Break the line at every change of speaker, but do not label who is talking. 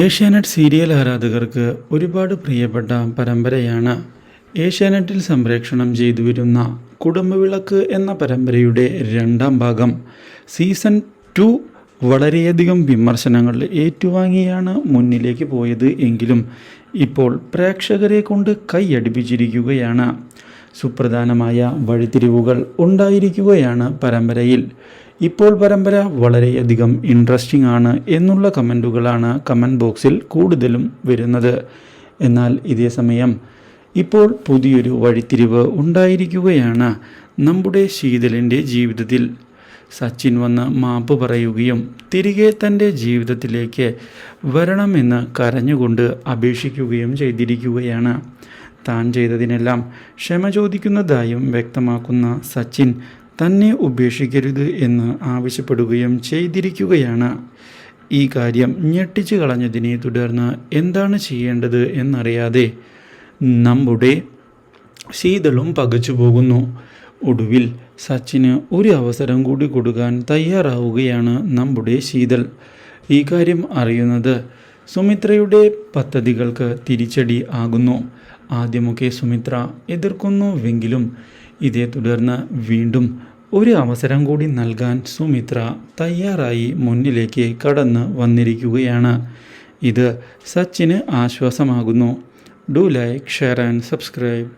Asianet serial ആരാധകർക്ക് ഒരുപാട് പ്രിയപ്പെട്ട പരമ്പരയാണ്. ഏഷ്യാനെറ്റിൽ സംപ്രേക്ഷണം ചെയ്തു വരുന്ന കുടുംബവിളക്ക് എന്ന പരമ്പരയുടെ രണ്ടാം ഭാഗം. സീസൺ ടു വളരെയധികം വിമർശനങ്ങൾ ഏറ്റുവാങ്ങിയാണ് മുന്നിലേക്ക് പോയത് എങ്കിലും ഇപ്പോൾ പ്രേക്ഷകരെ കൊണ്ട് കൈയടിപ്പിച്ചിരിക്കുകയാണ്. സുപ്രധാനമായ വഴിത്തിരിവുകൾ ഉണ്ടായിരിക്കുകയാണ് പരമ്പരയിൽ. ഇപ്പോൾ പരമ്പര വളരെയധികം ഇൻട്രസ്റ്റിംഗ് ആണ് എന്നുള്ള കമന്റുകളാണ് കമന്റ് ബോക്സിൽ കൂടുതലും വരുന്നത്. എന്നാൽ ഇതേസമയം ഇപ്പോൾ പുതിയൊരു വഴിത്തിരിവ് ഉണ്ടായിരിക്കുകയാണ് നമ്മുടെ ശീതലിന്റെ ജീവിതത്തിൽ. സച്ചിൻ വന്ന് മാപ്പ് പറയുകയും തിരികെ തന്റെ ജീവിതത്തിലേക്ക് വരണമെന്ന് കരഞ്ഞുകൊണ്ട് അപേക്ഷിക്കുകയും ചെയ്തിരിക്കുകയാണ്. താൻ ചെയ്തതിനെല്ലാം ക്ഷമ ചോദിക്കുന്നതായും വ്യക്തമാക്കുന്ന സച്ചിൻ തന്നെ ഉപേക്ഷിക്കരുത് എന്ന് ആവശ്യപ്പെടുകയും ചെയ്തിരിക്കുകയാണ്. ഈ കാര്യം ഞെട്ടിച്ചു കളഞ്ഞതിനെ തുടർന്ന് എന്താണ് ചെയ്യേണ്ടത് എന്നറിയാതെ നമ്മുടെ ശീതളും പകച്ചു പോകുന്നു. ഒടുവിൽ സച്ചിന് ഒരു അവസരം കൂടി കൊടുക്കാൻ തയ്യാറാവുകയാണ് നമ്മുടെ ശീതൾ. ഈ കാര്യം അറിയുന്നത് സുമിത്രയുടെ പദ്ധതികൾക്ക് തിരിച്ചടി ആകുന്നു. ആദ്യമൊക്കെ സുമിത്ര എതിർക്കുന്നുവെങ്കിലും ഇതേ തുടർന്ന് വീണ്ടും ഒരു അവസരം കൂടി നൽകാൻ സുമിത്ര തയ്യാറായി മുന്നിലേക്ക് കടന്ന് വന്നിരിക്കുകയാണ്. ഇത് സച്ചിന് ആശ്വാസമാകുന്നു. Do like share and subscribe.